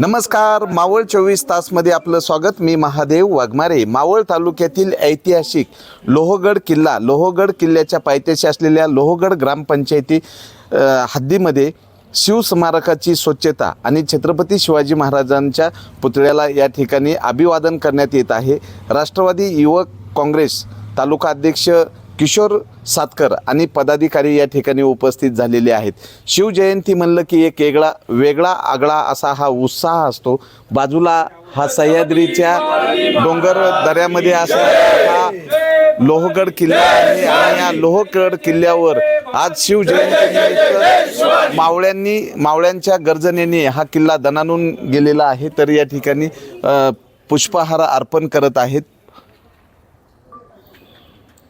नमस्कार मावळ चोवीस तासमध्ये आपलं स्वागत. मी महादेव वाघमारे. मावळ तालुक्यातील ऐतिहासिक लोहगड किल्ला लोहगड किल्ल्याच्या पायथ्याशी असलेल्या लोहगड ग्रामपंचायती हद्दीमध्ये शिवस्मारकाची स्वच्छता आणि छत्रपती शिवाजी महाराजांच्या पुतळ्याला या ठिकाणी अभिवादन करण्यात येत आहे. राष्ट्रवादी युवक काँग्रेस तालुका अध्यक्ष किशोर सातकर आणि पदाधिकारी या ठिकाणी उपस्थित झालेले आहेत. शिवजयंती म्हणलं की एक वेगळा वेगळा आगळा असा हा उत्साह असतो. बाजूला हा सह्याद्रीच्या डोंगर दऱ्यामध्ये असा हा लोहगड किल्ला आहे आणि या लोहगड किल्ल्यावर आज शिवजयंतीनिमित्त मावळ्यांनी मावळ्यांच्या गर्जनेने हा किल्ला दणानून गेलेला आहे. तर या ठिकाणी पुष्पहार अर्पण करत आहेत.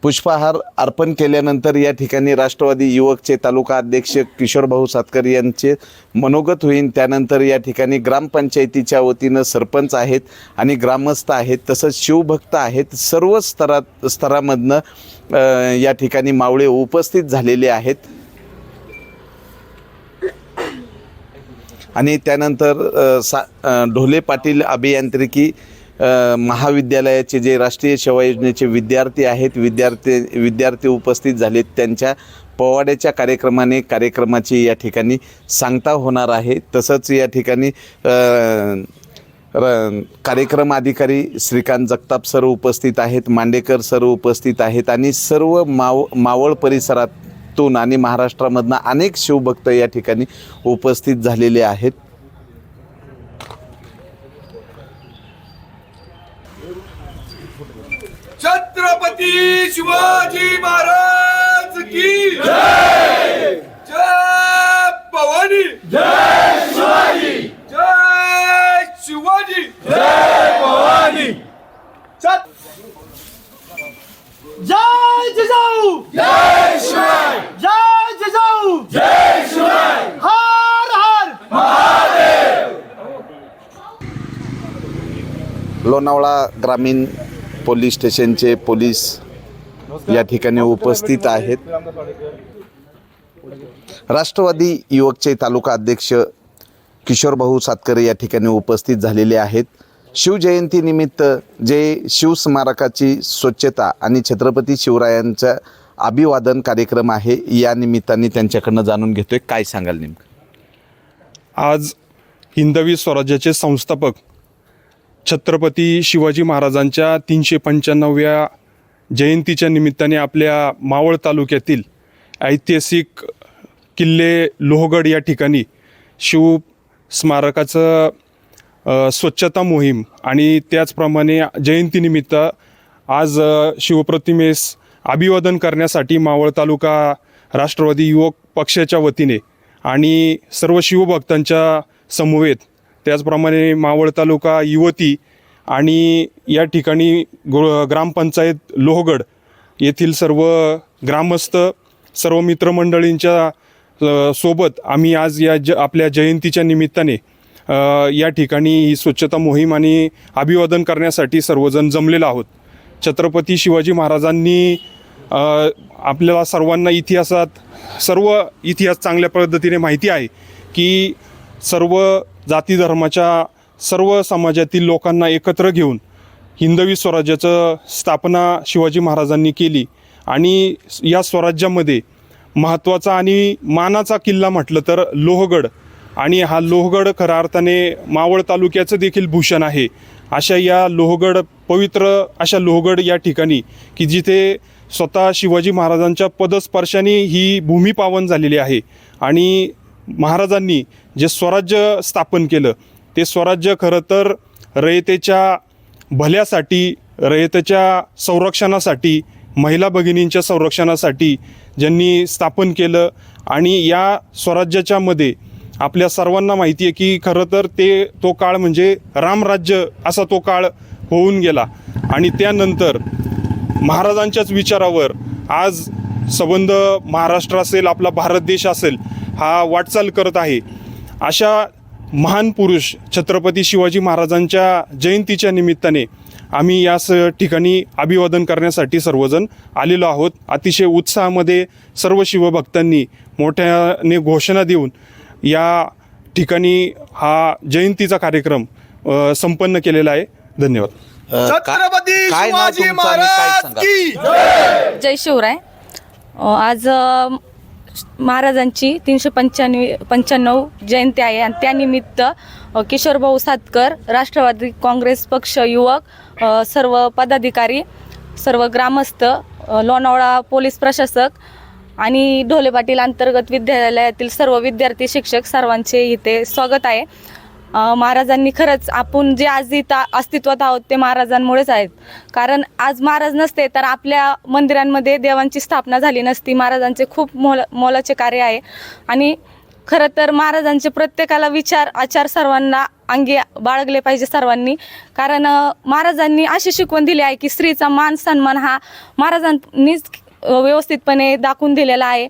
पुष्पहार अर्पण केल्यानंतर या ठिकाणी राष्ट्रवादी युवकचे तालुका अध्यक्ष किशोरभाऊ सातकर यांचे मनोगत होईल त्यानंतर या ठिकाणी ग्रामपंचायतीच्या वतीनं सरपंच आहेत आणि ग्रामस्थ आहेत तसंच शिवभक्त आहेत. सर्व स्तरात स्तरामधनं या ठिकाणी मावळे उपस्थित झालेले आहेत. आणि त्यानंतर सा ढोले पाटील अभियांत्रिकी महाविद्यालयाचे जे राष्ट्रीय सेवा योजनेचे विद्यार्थी आहेत विद्यार्थी विद्यार्थी उपस्थित झालेत त्यांच्या पोवाड्याच्या कार्यक्रमाने कार्यक्रमाची या ठिकाणी सांगता होणार आहे. तसंच या ठिकाणी कार्यक्रम अधिकारी श्रीकांत जगताप सर उपस्थित आहेत मांडेकर सर उपस्थित आहेत आणि सर्व माव मावळ परिसरातून आणि महाराष्ट्रामधनं अनेक शिवभक्त या ठिकाणी उपस्थित झालेले आहेत. छत्रपती शिवाजी महाराज की जय! जय भवानी! जय शिवाजी जय शिवाजी जय भवानी जय जिजाऊ जय शिवाय जय जिजाऊ जय शिवाय हर हर लोणावळा ग्रामीण पोलीस स्टेशनचे पोलीस या ठिकाणी उपस्थित आहेत. राष्ट्रवादी युवकचे तालुका अध्यक्ष किशोरभाऊ सातकर या ठिकाणी उपस्थित झालेले आहेत. शिवजयंतीनिमित्त जे शिवस्मारकाची स्वच्छता आणि छत्रपती शिवरायांचा अभिवादन कार्यक्रम आहे या निमित्ताने त्यांच्याकडनं जाणून घेतोय. काय सांगाल नेमकं? आज हिंदवी स्वराज्याचे संस्थापक छत्रपती शिवाजी महाराजांच्या तीनशे पंच्याण्णव्या जयंतीच्या निमित्ताने आपल्या मावळ तालुक्यातील ऐतिहासिक किल्ले लोहगड या ठिकाणी शिव स्मारकाचं स्वच्छता मोहीम आणि त्याचप्रमाणे जयंतीनिमित्त आज शिवप्रतिमेस अभिवादन करण्यासाठी मावळ तालुका राष्ट्रवादी युवक पक्षाच्या वतीने आणि सर्व शिवभक्तांच्या समवेत त्याचप्रमाणे मावळ तालुका युवती आणि या ठिकाणी गो ग्रामपंचायत लोहगड येथील सर्व ग्रामस्थ सर्व मित्रमंडळींच्या सोबत आम्ही आज या ज आपल्या जयंतीच्या निमित्ताने या ठिकाणी ही स्वच्छता मोहीम आणि अभिवादन करण्यासाठी सर्वजण जमलेलो आहोत. छत्रपती शिवाजी महाराजांनी आपल्याला सर्वांना इतिहासात सर्व इतिहास चांगल्या पद्धतीने माहिती आहे की सर्व जाती धर्माच्या सर्व समाजातील लोकांना एकत्र घेऊन हिंदवी स्वराज्याचं स्थापना शिवाजी महाराजांनी केली आणि या स्वराज्यामध्ये महत्त्वाचा आणि मानाचा किल्ला म्हटलं तर लोहगड. आणि हा लोहगड खऱ्या अर्थाने मावळ तालुक्याचं देखील भूषण आहे. अशा या लोहगड पवित्र अशा लोहगड या ठिकाणी की जिथे स्वतः शिवाजी महाराजांच्या पदस्पर्शाने ही भूमी पावन झालेली आहे. आणि महाराजांनी जे स्वराज्य स्थापन केलं ते स्वराज्य खरं तर रयतेच्या भल्यासाठी रयतेच्या संरक्षणासाठी महिला भगिनींच्या संरक्षणासाठी ज्यांनी स्थापन केलं आणि या स्वराज्याच्या मध्ये आपल्या सर्वांना माहिती आहे की खरं तर ते तो काळ म्हणजे रामराज्य असा तो काळ होऊन गेला. आणि त्यानंतर महाराजांच्याच विचारावर आज संबंध महाराष्ट्र असेल आपला भारत देश असेल हा वाटचाल करत आहे. अशा महान पुरुष छत्रपती शिवाजी महाराजांच्या जयंतीच्या निमित्ताने आम्ही या स ठिकाणी अभिवादन करण्यासाठी सर्वजण आलेलो आहोत. अतिशय उत्साहामध्ये सर्व शिवभक्तांनी मोठ्याने घोषणा देऊन या ठिकाणी हा जयंतीचा कार्यक्रम संपन्न केलेला आहे. धन्यवाद. छत्रपती शिवाजी महाराज जय! शिवराय. आज महाराजांची तीनशे पंच्याण्णव पंच्याण्णव जयंती आहे. आणि त्यानिमित्त किशोरभाऊ सातकर राष्ट्रवादी काँग्रेस पक्ष युवक सर्व पदाधिकारी सर्व ग्रामस्थ लोणावळा पोलीस प्रशासक आणि ढोले पाटील अंतर्गत विद्यालयातील सर्व विद्यार्थी शिक्षक सर्वांचे इथे स्वागत आहे. महाराजांनी खरंच आपण जे आज इथं अस्तित्वात आहोत ते महाराजांमुळेच आहेत. कारण आज महाराज नसते तर आपल्या मंदिरांमध्ये देवांची स्थापना झाली नसती. महाराजांचे खूप मोल मोलाचे कार्य आहे. आणि खरं तर महाराजांचे प्रत्येकाला विचार आचार सर्वांना अंगी बाळगले पाहिजे सर्वांनी. कारण महाराजांनी अशी शिकवण दिली आहे की स्त्रीचा मान सन्मान हा महाराजांनीच व्यवस्थितपणे दाखवून दिलेला आहे.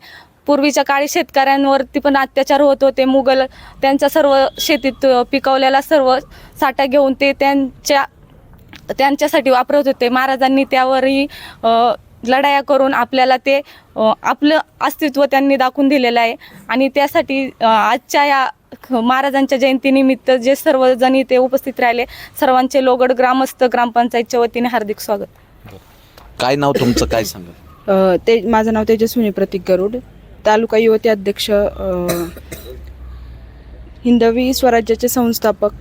पूर्वीच्या काळी शेतकऱ्यांवरती पण अत्याचार होत होते. मुघल त्यांच्या सर्व शेतीत पिकवलेला सर्व साठा घेऊन ते त्यांच्या त्यांच्यासाठी वापरत होते. महाराजांनी त्यावरही लढाया करून आपल्याला ते आपलं अस्तित्व त्यांनी दाखवून दिलेलं आहे. आणि त्यासाठी आजच्या या महाराजांच्या जयंतीनिमित्त जे सर्वजण इथे उपस्थित राहिले सर्वांचे लोगड ग्रामस्थ ग्रामपंचायतच्या वतीने हार्दिक स्वागत. काय नाव तुमचं? काय सांगाल? अ, ते माझं नाव तेजस्विनी प्रतीक गरुड. तालुका युवती अध्यक्ष हिंदवी स्वराज्याचे संस्थापक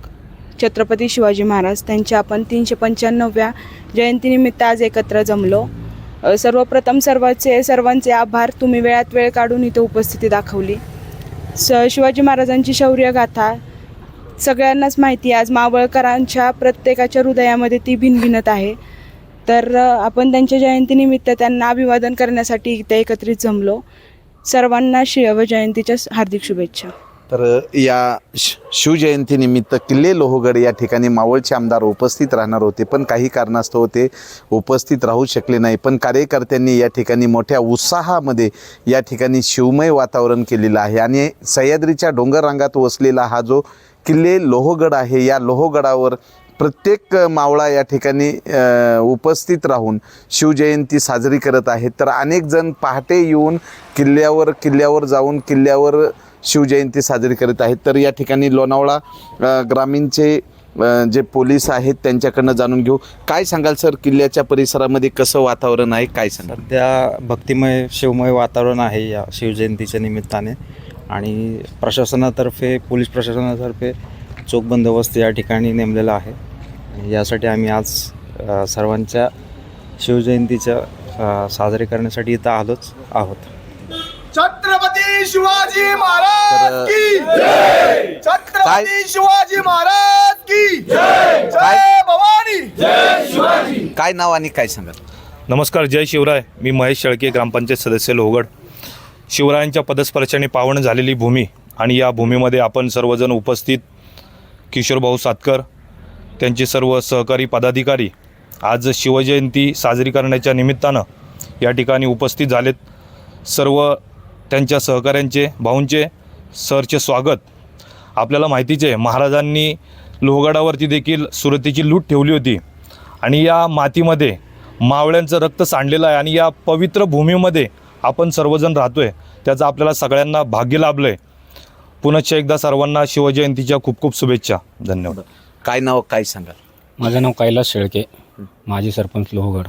छत्रपती शिवाजी महाराज. त्यांच्या आपण तीनशे पंच्याण्णव्या जयंतीनिमित्त आज एकत्र जमलो. सर्वप्रथम सर्वांचे सर्वांचे आभार. तुम्ही वेळात वेळ काढून इथं उपस्थिती दाखवली. स शिवाजी महाराजांची शौर्यगाथा सगळ्यांनाच माहिती आज मावळकरांच्या प्रत्येकाच्या हृदयामध्ये ती भिनभिनत आहे. तर आपण त्यांच्या जयंतीनिमित्त त्यांना अभिवादन करण्यासाठी इथे एकत्रित जमलो. सर्वांना शिवजयंतीच्या हार्दिक शुभेच्छा. तर या शिवजयंतीनिमित्त किल्ले लोहगड या ठिकाणी मावळचे आमदार उपस्थित राहणार होते पण काही कारणास्तव ते उपस्थित राहू शकले नाही. पण कार्यकर्त्यांनी या ठिकाणी मोठ्या उत्साहामध्ये या ठिकाणी शिवमय वातावरण केलेलं आहे आणि सह्याद्रीच्या डोंगर रांगात वसलेला हा जो किल्ले लोहगड आहे या लोहगडावर प्रत्येक मावळा या ठिकाणी उपस्थित राहून शिवजयंती साजरी करत आहेत. तर अनेक जण पहाटे येऊन किल्ल्यावर किल्ल्यावर जाऊन किल्ल्यावर शिवजयंती साजरी करत आहेत. तर या ठिकाणी लोणावळा ग्रामीणचे जे पोलीस आहेत त्यांच्याकडनं जाणून घेऊ. काय सांगाल सर किल्ल्याच्या परिसरामध्ये कसं वातावरण आहे? काय सांगाल? सध्या भक्तिमय शिवमय वातावरण आहे या शिवजयंतीच्या निमित्ताने. आणि प्रशासनातर्फे पोलीस प्रशासनातर्फे चोख बंदोबस्त या ठिकाणी नेमलेला आहे. आणि यासाठी आम्ही आज सर्वांच्या शिवजयंतीच्या साजरे करण्यासाठी इथं आलोच आहोत. छत्रपती शिवाजी महाराज तर- की छत्रपती शिवाजी महाराज की काय- जय भवानी! काय नाव आणि काय सांगाल? नमस्कार जय शिवराय. मी महेश शेळके ग्रामपंचायत सदस्य लोहगड. शिवरायांच्या पदस्पर्शाने पावन झालेली भूमी आणि या भूमीमध्ये आपण सर्वजण उपस्थित किशोरभाऊ सातकर त्यांचे सर्व सहकारी पदाधिकारी आज शिवजयंती साजरी करण्याच्या निमित्तानं या ठिकाणी उपस्थित झालेत. सर्व त्यांच्या सहकाऱ्यांचे भाऊंचे सरचे स्वागत. आपल्याला माहितीचे महाराजांनी लोहगडावरती देखील सुरतेची लूट ठेवली होती आणि या मातीमध्ये मावळ्यांचं रक्त सांडलेलं आहे आणि या पवित्र भूमीमध्ये आपण सर्वजण राहतो आहे त्याचं आपल्याला सगळ्यांना भाग्य लाभलं आहे पुनश्च एकदा सर्वांना शिवजयंतीच्या खूप खूप शुभेच्छा. धन्यवाद. काय नाव काय सांगाल? माझं नाव कैलास शेळके. माजी सरपंच लोहगड.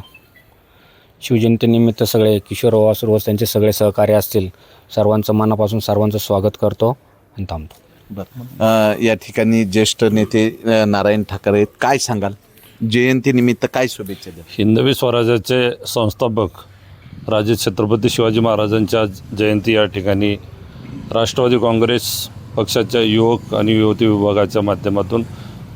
शिवजयंतीनिमित्त सगळे किशोर वासुरवस त्यांचे सगळे सहकार्य असतील सर्वांचं मनापासून सर्वांचं स्वागत करतो आणि थांबतो. बरं. या ठिकाणी ज्येष्ठ नेते अ, नारायण ठाकरे आहेत. काय सांगाल? जयंतीनिमित्त काय शुभेच्छा द्या हिंदवी स्वराज्याचे संस्थापक राजे छत्रपती शिवाजी महाराजांच्या जयंती या ठिकाणी राष्ट्रवादी काँग्रेस पक्षाच्या युवक आणि युवती विभागाच्या माध्यमातून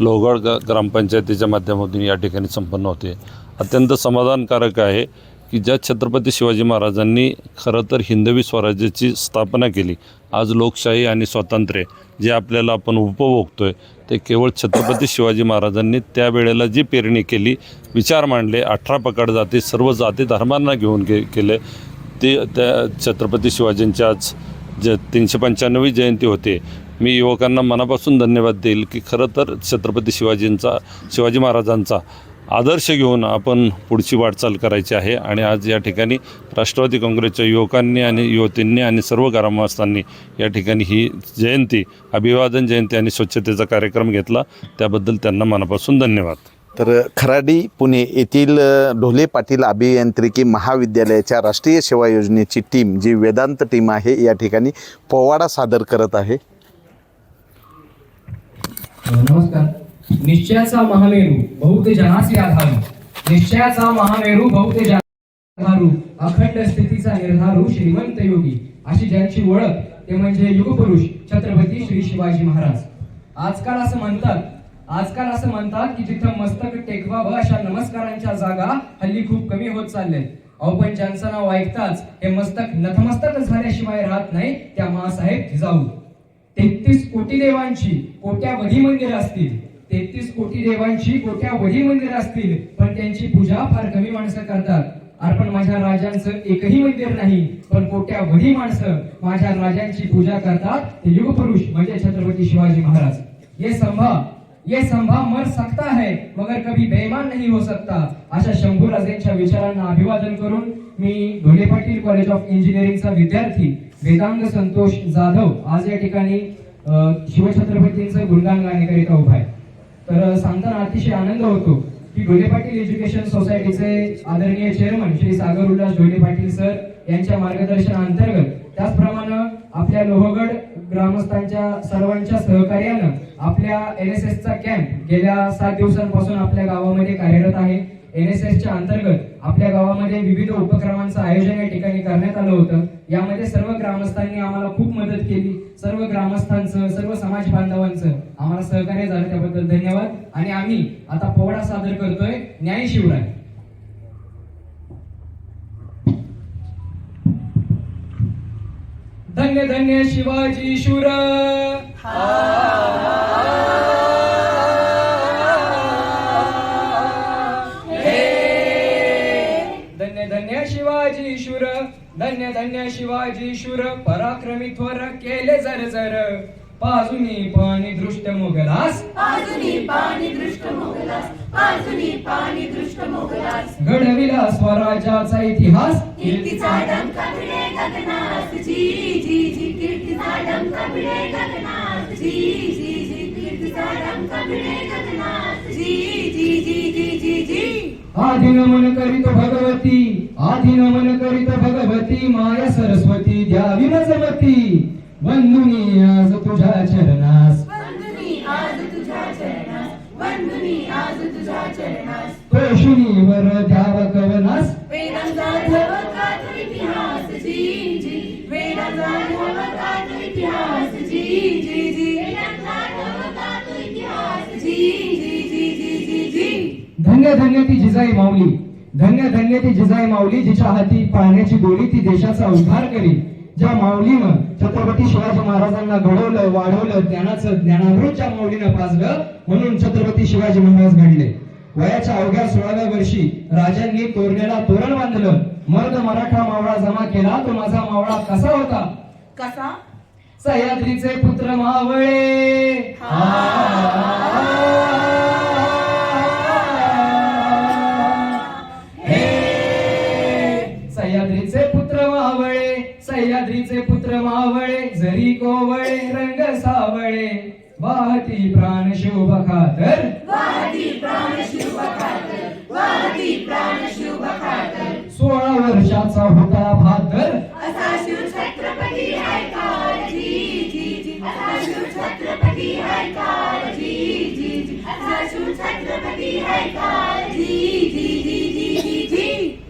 लोहगड ग ग्रामपंचायतीच्या माध्यमातून या ठिकाणी संपन्न होते. अत्यंत समाधानकारक आहे की ज्या छत्रपती शिवाजी महाराजांनी खरं तर हिंदवी स्वराज्याची स्थापना केली आज लोकशाही आणि स्वातंत्र्य जे आपल्याला आपण उपभोगतो आहे ते केवळ छत्रपती शिवाजी महाराजांनी त्यावेळेला जी पेरणी केली विचार मांडले अठरा पकड जाती सर्व जाती धर्मांना घेऊन के केले ते त्या छत्रपती शिवाजींच्या आज ज तीनशे पंच्याण्णवी जयंती होते. मी युवकांना मनापासून धन्यवाद देईल की खरं तर छत्रपती शिवाजींचा शिवाजी महाराजांचा आदर्श घेऊन आपण पुढची वाटचाल करायची आहे आणि आज या ठिकाणी राष्ट्रवादी काँग्रेसच्या युवकांनी आणि युवतींनी आणि सर्व ग्रामस्थांनी या ठिकाणी ही जयंती अभिवादन जयंती आणि स्वच्छतेचा कार्यक्रम घेतला. त्याबद्दल त्यांना मनापासून धन्यवाद. तर खराडी पुणे येथील ढोले पाटील अभियांत्रिकी महाविद्यालयाच्या राष्ट्रीय सेवा योजनेची टीम जी वेदांत टीम आहे या ठिकाणी पोवाडा सादर करत आहे. नमस्कार. निश्चयाचा महामेरू बहुत जनासी आधारू. निश्चयाचा महामेरू बहुत जनासी अखंड स्थितीचा निर्धारू श्रीमंत योगी. अशी ज्यांची ओळख ते म्हणजे युगपुरुष छत्रपती श्री शिवाजी महाराज. आजकाल असं म्हणतात आजकाल असं म्हणतात की जिथं मस्तक टेकवावं अशा नमस्कारांच्या जागा हल्ली खूप कमी होत चालल्या अहो पण ज्यांचं नाव ऐकताच हे मस्तक नतमस्तक झाल्याशिवाय राहत नाही त्या मासाहेब जिजाऊ. तेहतीस कोटी देवांची कोट्यावधी मंदिर असतील. तेहतीस कोटी देवांची कोट्यावधी मंदिर असतील पण त्यांची पूजा फार कमी माणसं करतात. अर्पण माझ्या राजांचं एकही मंदिर नाही पण कोट्यावधी माणसं माझ्या राजांची पूजा करतात. ते युगपुरुष म्हणजे छत्रपती शिवाजी महाराज. हे संभा ये संभा मर सकता है मगर कभी बेईमान नहीं हो सकता। अशा शंभू राजेंच्या विचारांना अभिवादन करून मी ढोले पाटील कॉलेज ऑफ इंजिनिअरिंगचा विद्यार्थी वेदांग संतोष जाधव आज या ठिकाणी शिवछत्रपतींचं गुणगान गाण्याकरिता उभा आहे. तर सांगताना अतिशय आनंद होतो की ढोले पाटील एज्युकेशन सोसायटीचे आदरणीय चेअरमन श्री सागर उल्हास ढोले पाटील सर यांच्या मार्गदर्शनाअंतर्गत त्याचप्रमाणे आपल्या लोहगड ग्रामस्थांच्या सर्वांच्या सहकार्यानं आपल्या एन एस एसचा कॅम्प गेल्या सात दिवसांपासून आपल्या गावामध्ये कार्यरत आहे. एन एस एसच्या अंतर्गत आपल्या गावामध्ये विविध उपक्रमांचं आयोजन या ठिकाणी करण्यात आलं होतं. यामध्ये सर्व ग्रामस्थांनी आम्हाला खूप मदत केली. सर्व ग्रामस्थांचं सर्व समाज बांधवांचं आम्हाला सहकार्य झालं त्याबद्दल धन्यवाद. आणि आम्ही आता पोवाडा सादर करतोय. न्याय शिवराय. धन्य धन्य शिवाजी शूर. धन्य धन्य शिवाजी शूर. धन्य धन्य शिवाजी शूर. पराक्रमी थोर केले जर जर. पाजुनी पाणी दृष्ट मुघलास घडविला स्वराज्याचा इतिहास. आधिनमन करीत भगवती आधिनमन करीत भगवती माया सरस्वती द्यावी मजमती वंदुनी आज तुझ्या चरणास. तोषुनी वर द्याव कवनास धन्य धन्य ती जिजाई माऊली. धन्य धन्य ती जिजाई माऊली जिच्या हाती पाण्याची दोरी ती देशाचा उद्धार करी ज्या माऊलीनं छत्रपती शिवाजी महाराजांना घडवलं वाढवलं ज्ञानाचं ज्ञानामृत ज्या माऊलीनं पाजलं म्हणून छत्रपती शिवाजी महाराज घडले. वयाच्या अवघ्या सोळाव्या वर्षी राजांनी तोरण्याला तोरण बांधलं. मर्द मराठा मावळा जमा केला. तो माझा मावळा कसा होता? कसा? सह्याद्रीचे पुत्र मावळे. हे! सह्याद्रीचे पुत्र मावळे. सह्याद्रीचे पुत्र मावळे. जरी कोवळे रंग सावळे. वाहती प्राण शोभ खातर. सोळा वर्षाचा होता भाकर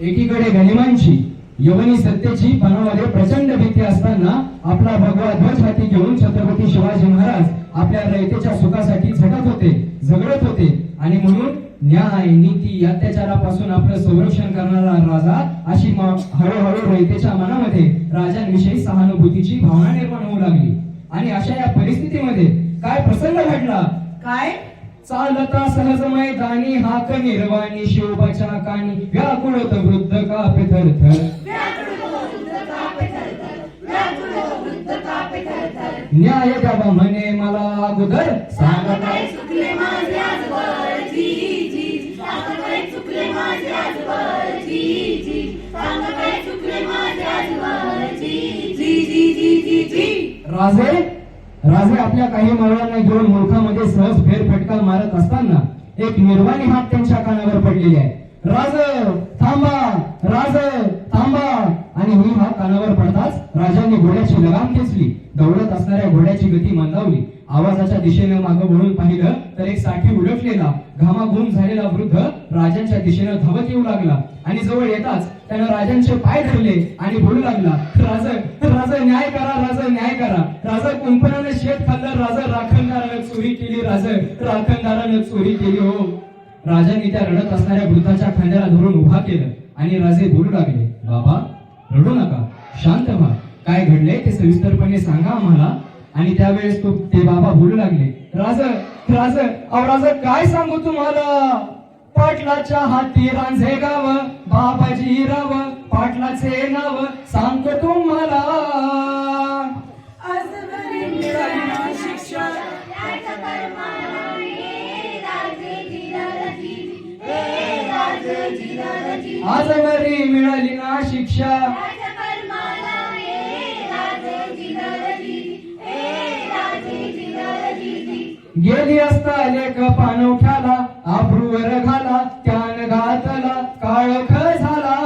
एकीकडे गनिमांची यवनी सत्तेची मनामध्ये प्रचंड भीती असताना आपला भगवा ध्वज हाती घेऊन छत्रपती शिवाजी आणि म्हणून न्याय नीती अत्याचारापासून आपलं संरक्षण करणारा राजा अशी हळूहळू रयतेच्या मनामध्ये राजांविषयी सहानुभूतीची भावना निर्माण होऊ लागली. आणि अशा या परिस्थितीमध्ये काय प्रसंग घडला? काय? चालता सहज मैदानी हाक निर्वाणी शिवबाच्या कानी व्याकुळ होत वृद्ध कापे थर थर. न्याय द्यावा म्हणे मला अगोदर सांगा काय राजे राजे आपल्या काही मावळ्यांना घेऊन मुलखामध्ये सहज फेरफटका मारत असताना एक निर्वाणी हात त्यांच्या कानावर पडलेली आहे. राज थांबा राज थांबा. आणि ही हात कानावर पडताच राजांनी घोड्याची लगाम खेचली. दौडत असणाऱ्या घोड्याची गती मंदावली. आवाजाच्या दिशेने मागं वळून पाहिलं तर एक साठी उलटलेला घामाघूम झालेला वृद्ध राजांच्या दिशेनं धावत येऊ लागला. आणि जवळ येताच त्यानं राजांचे पाय धरले आणि बोलू लागला राज राजा न्याय करा राजा न्याय करा. राजा कुंपणाने शेत खाल्लं राजा राखणदारानं चोरी केली राज राखणदारानं चोरी केली हो. राजांनी त्या रडत असणाऱ्या वृद्धाच्या खांद्याला धरून उभा केलं आणि राजे बोलू लागले बाबा रडू नका शांत व्हा. काय घडले ते सविस्तरपणे सांगा आम्हाला. आणि त्यावेळेस तो ते बाबा बोलू लागले राज राज अहो राज काय सांगू तुम्हाला? पाटलाच्या हाती रांझे गाव बाबाजी राव पाटलाचे नाव सांगतो तुम्हाला. आजवरी मिळाली ना शिक्षा. गेली असता लेख पाणवठ्याला आब्रूवर घाला त्यान घातला काळख झाला.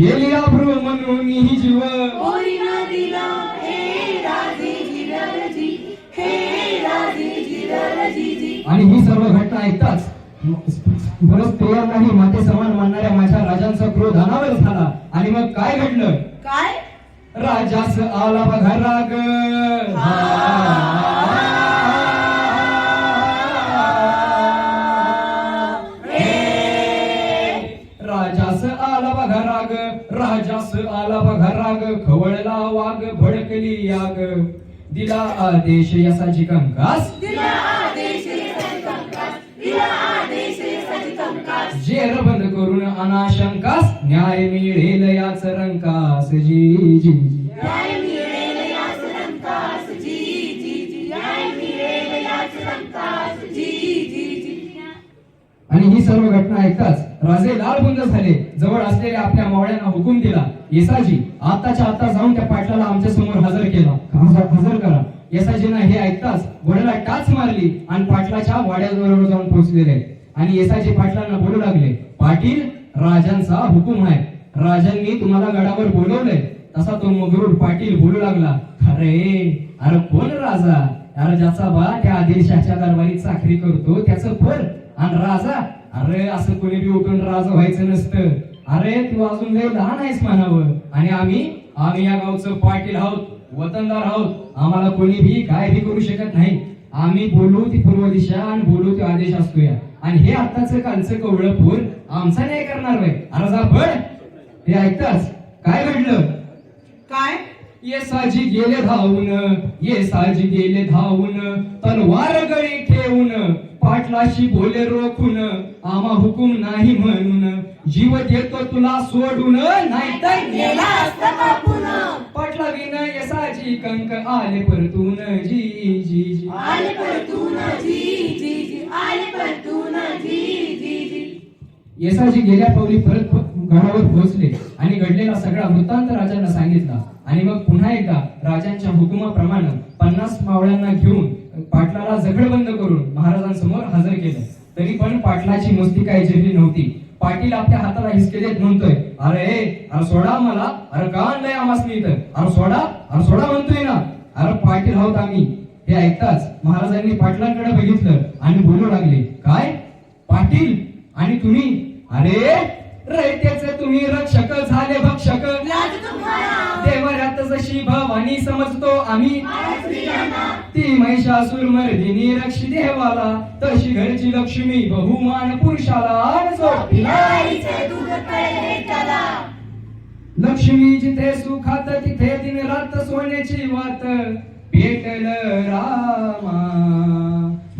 गेली आब्रू म्हणून ही जीव. आणि ही सर्व घटना ऐकताच बरं स्त्रिया नाही माते समान मानणाऱ्या माझ्या राजांचा क्रोध अनावर झाला. आणि मग काय घडलं? काय? राजास आला बघा राग. राजास आला बघा राग. राजास आला बघा राग. खवळला वाघ भडकली याग. दिला आदेश यसाची कंकास बंद करून अनाशंकास न्याय मिळेल याच रंकास. जी जी आणि ही सर्व घटना ऐकताच राजे लालबुंद झाले. जवळ असलेल्या आपल्या मावळ्यांना हुकूम दिला. येसाजी आताच्या आता जाऊन त्या पाटलाला आमच्यासमोर हजर केला. हजर हजर करा. येसाजींना हे ऐकताच घोड्याला टाच मारली आणि पाटलाच्या वाड्याजवळ जाऊन पोहोचलेले. आणि येसाजी पाटलांना बोलू लागले पाटील राजांचा हुकूम आहे. राजांनी तुम्हाला गडावर बोलवलंय. तसा तो मगरूर पाटील बोलू लागला अरे अरे कोण राजा? अरे ज्याचा बा त्या आदिलशाहच्या दरबारी चाकरी करतो त्याचं फर आणि राजा? अरे असं कोणी बी उठून राजा व्हायचं नसतं. अरे तू अजून लय लहान आहेस म्हणावं. आणि आम्ही आम्ही या गावचं पाटील आहोत वतनदार आहोत. आम्हाला कोणी भी काय भी करू शकत नाही. आम्ही बोलू ती पूर्व दिशा आणि बोलू ते आदेश असतो या आणि हे आत्ताचं कालचं कवळं आमचा न्याय करणार वय अरे जा पड हे ऐकताच काय घडलं? काय? ये साजी गेले धावून ये साजी गेले धावून तलवार गळी ठेवून पाटलाशी बोले रोखून आम्हा हुकूम नाही म्हणून जीव देतो तुला सोडून नाही तर गेला असता पाटला विन यसाजी कंक आले परतून जी जी जी. आले परतून जी जी. आले येसाजी गेल्या पावली परत गडावर पोहोचले आणि घडलेला सगळा वृत्तांत राजांना सांगितला. आणि मग पुन्हा एकदा राजांच्या हुकुमाप्रमाणे पन्नास मावळ्यांना घेऊन पाटलाला जगडबंद करून महाराजांसमोर हजर केलं. तरी पण पाटलाची मस्ती काही जिरली नव्हती. पाटील आपल्या हाताला हिसके देत म्हणतोय अरे अरे सोडा मला. अरे का आणलंय आमासनी इथं? अरे सोडा अरे सोडा म्हणतोय ना. अरे पाटील आहोत आम्ही. हे ऐकताच महाराजांनी पाटलांकडे बघितलं आणि बोलू लागले काय? पाटील? आणि तुम्ही? अरे रयतेचे तुम्ही रक्षक झाले भक्षक. देवऱ्यात जशी भवानी समजतो आम्ही. ती महिषासूर मर्दिनी रक्षी देवाला तशी घरची लक्ष्मी बहुमान पुरुषाला लक्ष्मी जिथे सुखात तिथे दिन रात सोन्याची वात. पेटल रामा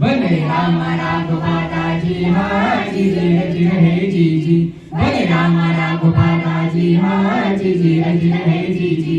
बने राम राघवा दाजी हा जी जी जी हे जी जी बने राम राघवा दाजी हा जी जी जी हे जी जी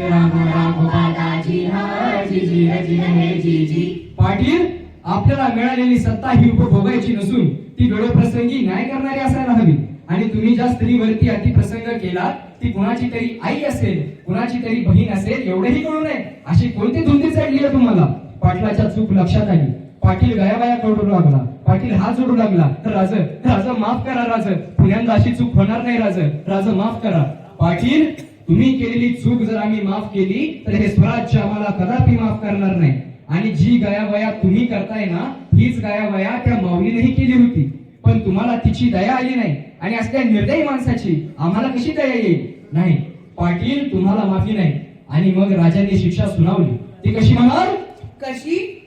राम राघवा दाजी हा जी जी जी हे जी जी पाटील आपल्याला मिळालेली सत्ता ही उपभोगायची नसून ती वेळोप्रसंगी न्याय करणारी असायला हवी आणि तुम्ही ज्या स्त्रीवरती अतिप्रसंग केला ती कुणाची तरी आई असेल कुणाची तरी बहीण असेल एवढेही कळू नये. अशी कोणती धुंदी चढली आहे तुम्हाला? पाटलाच्या चूक लक्षात आली. पाटील गयाबाया करू लागला. पाटील हात जोडू लागला. तर राज राज माफ करा राज. पुण्यांदा अशी चूक होणार नाही राज. राज माफ करा. पाटील तुम्ही केलेली चूक जर आम्ही माफ केली तर हे स्वराज्य आम्हाला कदापि माफ करणार नाही. आणि जी गयावया तुम्ही करताय ना हीच गयावया त्या माऊलीनेही केली होती. पण तुम्हाला तिची दया आली नाही आणि असल्या निर्दयी माणसाची आम्हाला कशी दया येईल? नाही. पाटील तुम्हाला माफी नाही. आणि मग राजांनी शिक्षा सुनावली. ती कशी म्हणाल? कशी?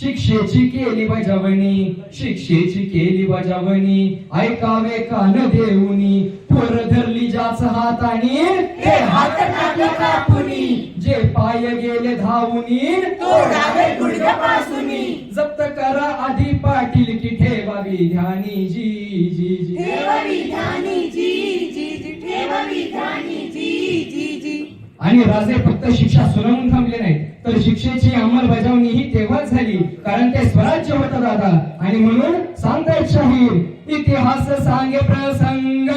शिक्षेची केली बजावणी शिक्षेची केली बजावणी ऐकावे कान देऊनी. पोर धरली जाच हातानी हे हात टाकले कापुनी जे पाय गेले धावूनी तोडावे गुडघ्यापासूनी. जप्त करा आधी पाटील की ठेवावी ध्यानी जी जी जी. आणि राजे फक्त शिक्षा सुनावून थांबले नाहीत. तर शिक्षेची अंमलबजावणी ही तेव्हाच झाली कारण ते स्वराज्य होतं दादा. आणि म्हणून सांगतायत शाहीर इतिहास सांगे प्रसंग.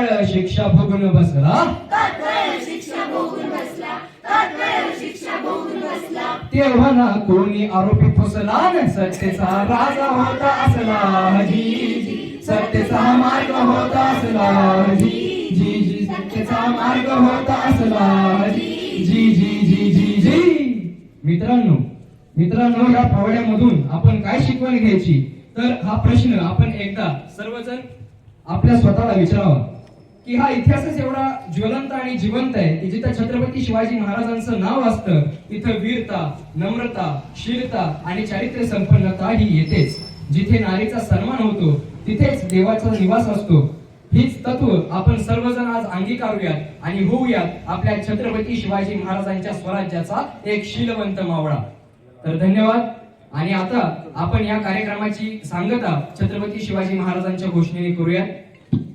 तात्काळ शिक्षा भोगून बसला. तेव्हा ना कोणी आरोपी फसला न सत्तेचा राजा होता असला जी मार्ग होता असला जी जी. जी सत्तेचा मार्ग होता असला जी जी. जी जी जी मित्रांनो मित्रांनो या फावड्यामधून आपण काय शिकवण घ्यायची? तर हा प्रश्न आपण एकदा सर्वजण आपल्या स्वतःला विचारावा. की हा इतिहासच एवढा ज्वलंत आणि जिवंत आहे की जिथं छत्रपती शिवाजी महाराजांचं नाव असतं तिथं वीरता नम्रता शीलता आणि चारित्र्य संपन्नता ही येतेच. जिथे नारीचा सन्मान होतो तिथेच देवाचा निवास असतो. हीच तत्व आपण सर्वजण आज अंगीकारूयात आणि होऊयात आपल्या छत्रपती शिवाजी महाराजांच्या स्वराज्याचा एक शीलवंत मावळा. तर धन्यवाद. आणि आता आपण या कार्यक्रमाची सांगता छत्रपती शिवाजी महाराजांच्या घोषणेने करूयात.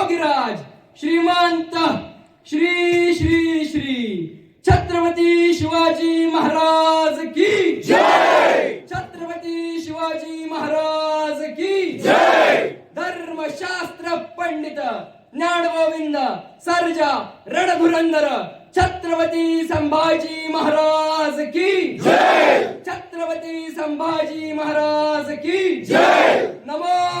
योगिराज श्रीमंत श्री श्री श्री छत्रपती शिवाजी महाराज की जय! छत्रपती शिवाजी महाराज की जय! धर्मशास्त्र पंडित ज्ञानगोविंद सर्जा रणधुरंदर छत्रपती संभाजी महाराज की जय! छत्रपती संभाजी महाराज की जय! नमो